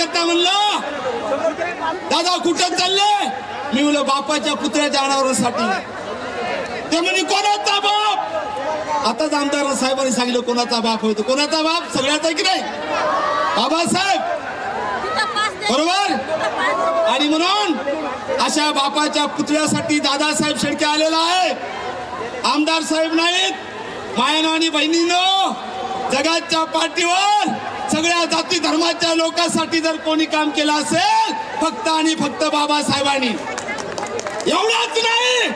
कार्यकर्ता म्हणलं? दादा कुठं चालले? मी म्हणलं बापाच्या पुतळ्याच्या अनावरणासाठी ते म्हणे कोणाचा बाप? आताच आमदार साहेबांनी सांगितलं कोणाचा बाप होतो कोणाचा बाप? सगळ्याचा की नाही? बाबासाहेब. बरोबर? आणि म्हणून अशा बापाच्या पुतळ्यासाठी दादासाहेब शेडके आलेला आहे. आमदार साहेब नाहीत. मायानो आणि बहिणीनं जगाच्या पाठीवर सगळ्या जाती धर्माच्या लोकांसाठी जर कोणी काम केलं असेल फक्त आणि फक्त बाबासाहेबांनी. एवढाच नाही.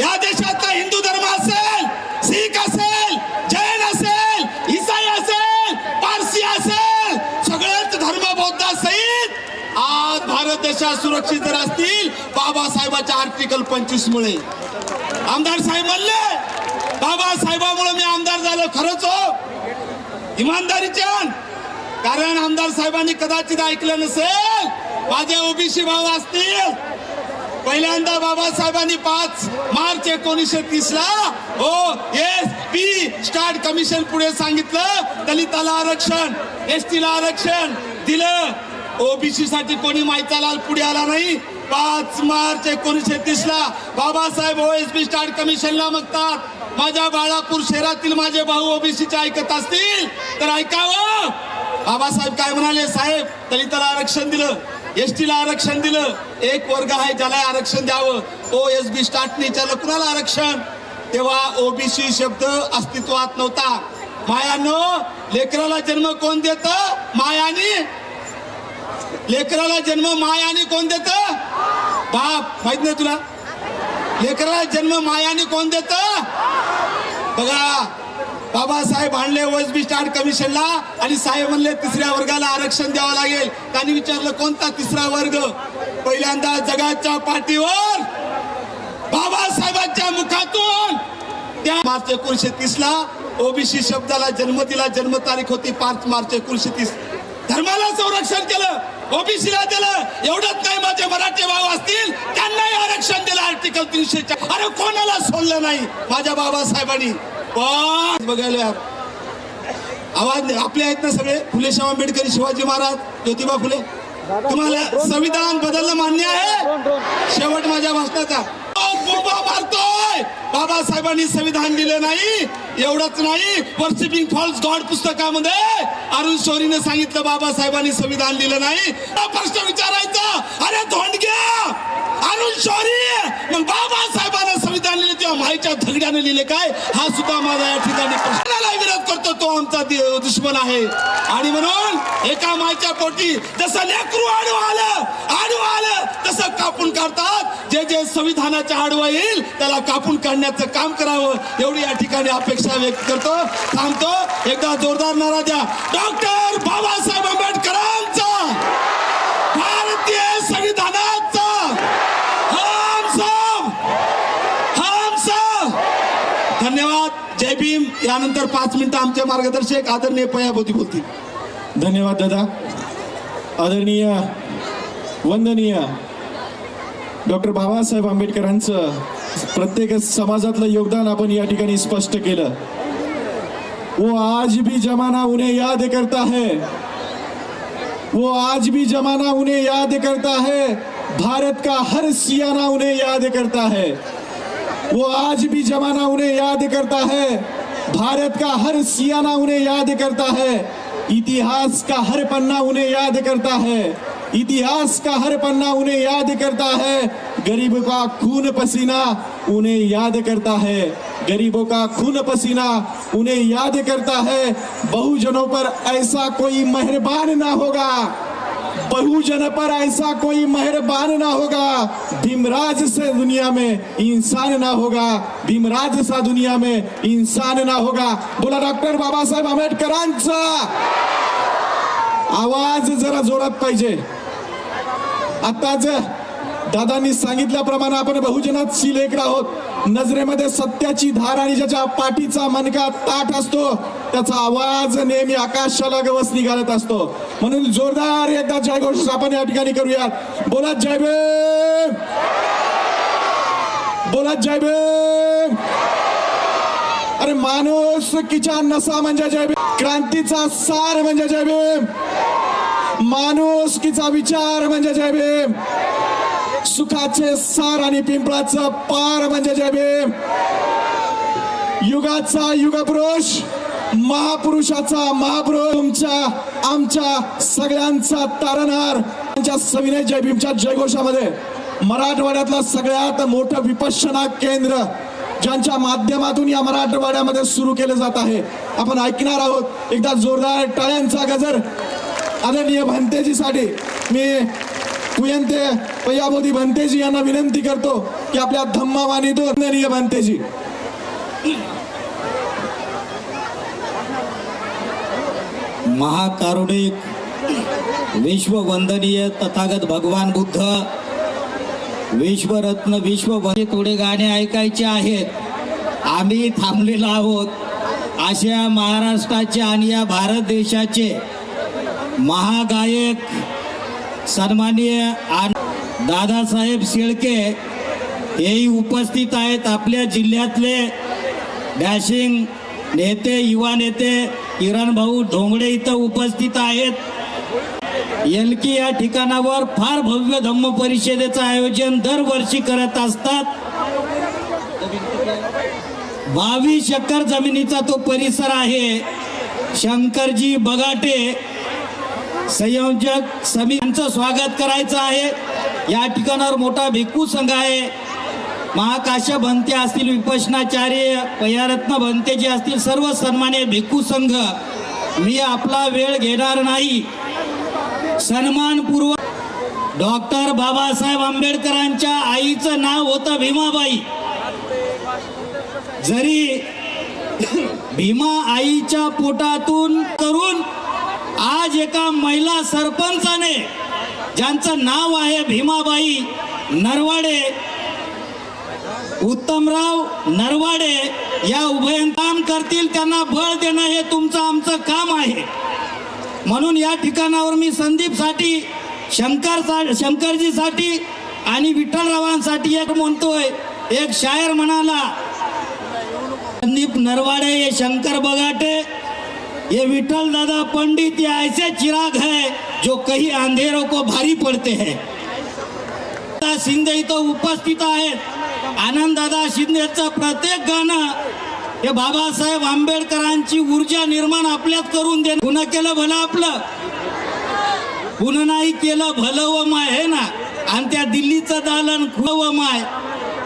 या देशातला हिंदू धर्म असेल शीख असेल जैन असेल इसाई असेल पारसी असेल सगळेच धर्म बौद्धासहित आज भारत देशात सुरक्षित जर असतील बाबासाहेबाच्या आर्टिकल पंचवीस मुळे आमदार साहेब म्हणले बाबासाहेबामुळे मी आमदार झालो खरंच हो. इमानदारीच्या कारण आमदार साहेबांनी कदाचित ऐकलं नसेल. माझे ओबीसी भाऊ असतील. पहिल्यांदा बाबासाहेबांनी पाच मार्च एकोणीसशे तीस ला हो एस पी स्टार्ट कमिशन पुढे सांगितलं दलिताला आरक्षण एस ला आरक्षण दिलं. ओबीसी साठी कोणी माहितालाल पुढे आला नाही. पाच मार्च एकोणीसशे तीस ला Babasaheb O S P start कमिशनला मागतात माझ्या बाळापूर शहरातील माझे भाऊ ओबीसीचे ऐकत असतील तर ऐकावं. बाबासाहेब काय म्हणाले? साहेब दलिताला आरक्षण दिलं एसटीला आरक्षण दिलं एक वर्ग आहे ज्याला आरक्षण द्यावं ओ एस बी स्टार्टनीच्या त्याला कुणाला आरक्षण? तेव्हा ओबीसी शब्द अस्तित्वात नव्हता. मायानं लेकराला जन्म कोण देत? मायानी. लेकराला जन्म मायाने कोण देत? बाप माहीत नाही तुला. लेकराला जन्म मायाने कोण देत? बघा बाबासाहेब आणले वजबी स्टार्ट कमिशनला आणि साहेब म्हणले तिसऱ्या वर्गाला आरक्षण द्यावं लागेल. त्यांनी विचारलं कोणता तिसरा वर्ग? पहिल्यांदा जगाच्या पाठीवर बाबासाहेबांच्या मुखातून. त्या मार्च एकोणीशे तीस ला ओबीसी शब्दाला जन्म दिला. जन्म तारीख होती पाच मार्च एकोणीशे तीस. धर्माला संरक्षण केलं ओबीसीला दिलं. एवढंच नाही माझे मराठी भाऊ असतील त्यांनाही आरक्षण दिलं. आर्टिकल तीनशे अरे कोणाला सोडलं नाही? माझ्या बाबासाहेबांनी. बघायला आवाज आपले आहेत ना सगळे? फुले शाह आंबेडकर शिवाजी महाराज ज्योतिबा फुले. तुम्हाला संविधान बदलणं मान्य आहे? शेवट माझ्या भाषणाचा. मारतोय! बाबासाहेबांनी संविधान दिलं नाही एवढंच नाही. वर्शिपिंग फॉल्स गॉड पुस्तकामध्ये अरुण शौरीने सांगितलं बाबासाहेबांनी संविधान दिलं नाही. प्रश्न विचारायचा. अरे धोंडग्या अरुण शौरी! मग बाबासाहेबांना माईच्या धगड्याने लिहिले काय? हा सुद्धा माझा या ठिकाणी प्रश्नाला विरोध करतो. तो आमचा दुश्मन आहे. आणि म्हणून एका माईच्या पोटी जसं लेकरू आडू आलं आडू आलं तसं कापून काढतात. जे जे संविधानाच्या आडवा येईल त्याला कापून काढण्याचं काम करावं एवढी या ठिकाणी अपेक्षा व्यक्त करतो. थांबतो. एकदा जोरदार नारा द्या. डॉक्टर बाबासाहेब आंबेडकर. यानंतर पाच मिनिटं आमचे मार्गदर्शक आदरणीय पयाभोती बोलतील. धन्यवाद दादा. आदरणीय वंदनीय डॉक्टर बाबासाहेब आंबेडकरांचं प्रत्येक समाजातलं योगदान आपण या ठिकाणी स्पष्ट केलं. वो आज भी जमाना उन्हें याद करता है. वो आज भी जमाना उन्हें याद करता है. भारत का हर सियाना उन्हें याद करता है. वो आज भी जमाना उन्हें याद करता है. भारत का हर सियाना उन्हें याद करता है। इतिहास का हर पन्ना उन्हें याद करता है। इतिहास का हर पन्ना उन्हें याद करता है। गरीब का खून पसीना उन्हें याद करता है। गरीबों का खून पसीना उन्हें याद करता है। बहुजनों पर ऐसा कोई मेहरबान ना होगा। बहुजन पर ऐसा कोई मेहरबान ना होगा। भीमराज से दुनिया में इंसान ना होगा। भीमराज सा दुनिया में इंसान ना होगा। बोला डॉक्टर बाबासाहेब आंबेडकरांचा। आवाज जरा जोरात पाहिजे। आताच दादांनी सांगितल्याप्रमाणे आपण बहुजनात शिलेकर आहोत. नजरेमध्ये सत्याची धार आणि ज्याच्या पाठीचा मनका ताट असतो त्याचा आवाज नेहमी आकाशाला गवसनी घालत असतो. म्हणून जोरदार एकदा जयघोष आपण या ठिकाणी करूयात बोला जय भीम. बोला जय भीम. अरे माणूस किचा नसा म्हणजे जय भीम? क्रांतीचा सार म्हणजे जय भीम. किचा विचार म्हणजे जय भीम. सुखाचे सार आणि पिंपळाचं पार म्हणजे जय भीम. युगाचा युगपुरुष महापुरुषाचा महापुरुष तुमच्या आमच्या सगळ्यांचा तारणहार त्यांच्या सविनय जय भीमच्या जयघोषामध्ये मराठवाड्यातलं सगळ्यात मोठं विपश्चना केंद्र ज्यांच्या माध्यमातून या मराठवाड्यामध्ये सुरू केलं जात आहे. आपण ऐकणार आहोत एकदा जोरदार टाळ्यांचा गजर. आदरणीय भंतेजीसाठी मी कुयंते पय्यामोदी भंतेजी यांना विनंती करतो की आपल्या धम्मावाणीतून आदरणीय भंतेजी. महाकारुणिक विश्ववंदनीय तथागत भगवान बुद्ध विश्वरत्न विश्व थोडे गाणे ऐकायचे आहेत. आम्ही थांबलेलो आहोत. अशा महाराष्ट्राचे आणि या भारत देशाचे महागायक सन्माननीय दादासाहेब शेळके हेही उपस्थित आहेत आपल्या जिल्ह्यातले. डॅशिंग नेते युवा नेते किरण भाऊ ढोंगडे इथं उपस्थित आहेत. एलकी या ठिकाणावर फार भव्य धम्म परिषदेचं आयोजन दरवर्षी करत असतात. बावीस एकर जमिनीचा तो परिसर आहे. शंकरजी बगाटे संयोजक समितीचं स्वागत करायचं आहे. या ठिकाणावर मोठा भिक्खू संघ आहे. महाकाश भंते असतील विपशनाचार्य पयारत्न भंते जे असतील सर्व सन्मान्य भिक्खू संघ मी आपला वेळ घेणार नाही. सन्मानपूर्वक डॉक्टर बाबासाहेब आंबेडकरांच्या आईचं नाव होतं भीमाबाई. जरी भीमा आईच्या पोटातून करून आज एका महिला सरपंचाने ज्यांचं नाव आहे भीमाबाई नरवाडे उत्तमराव नरवाडे या उभय काम करतील त्यांना बळ देणं हे तुमचं आमचं काम आहे. म्हणून या ठिकाणावर मी संदीपसाठी शंकर शंकरजीसाठी आणि विठ्ठलरावांसाठी एक म्हणतोय एक शायर म्हणाला संदीप नरवाडे हे शंकर बगाटे ये विठल दादा पंडित ये ऐसे चिराग है जो कहीं अंधेरों को भारी पड़ते हैं. दादा शिंदे इथं उपस्थित आहेत. आनंददादा शिंदेचं प्रत्येक गाणं हे बाबासाहेब आंबेडकरांची ऊर्जा निर्माण आपल्यात करून दे पुन्हा केलं भलं आपलं. पुन्हा नाही केलं भलं व माय हे ना? आणि त्या दिल्लीचं दालन खुलं व माय.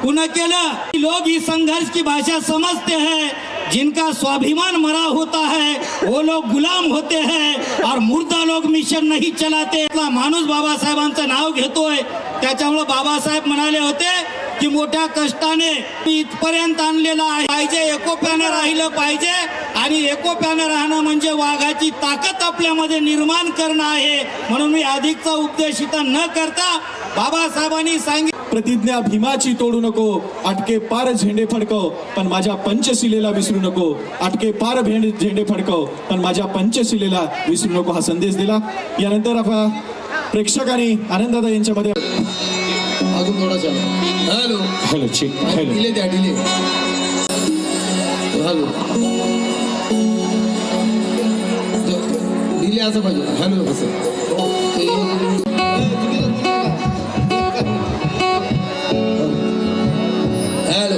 पुन्हा केलं लोग ही संघर्ष की भाषा समजते है. जिनका स्वाभिमान मरा होता है वो लोग गुलाम होते हैं. और मुर्दा लोग मिशन नहीं चलाते. माणूस बाबासाहेबांचं नाव घेतोय. त्याच्यामुळे बाबासाहेब म्हणाले होते की मोठ्या कष्टाने मी इथपर्यंत आणलेला आहे. पाहिजे एकोप्याने राहिलं पाहिजे आणि एकोप्याने राहणं म्हणजे वाघाची ताकद आपल्यामध्ये निर्माण करणं आहे. म्हणून मी अधिकचा उपदेश इथं न करता बाबासाहेबांनी सांगितलं प्रतिज्ञा भीमाची तोडू नको अटके पार झेंडे फडकव पण माझ्या पंचशिलेला विसरू नको. अटके पार भेंड झेंडे फडकव पण माझ्या पंचशिलेला विसरू नको हा संदेश दिला. यानंतर आपण प्रेक्षकांनी आनंददा यांच्यामध्ये भागून थोडासा हॅलो हॅलो ठीक हॅलो दिले द्या दिले हॅलो दिले असं पाहिजे हॅलो असं हॅलो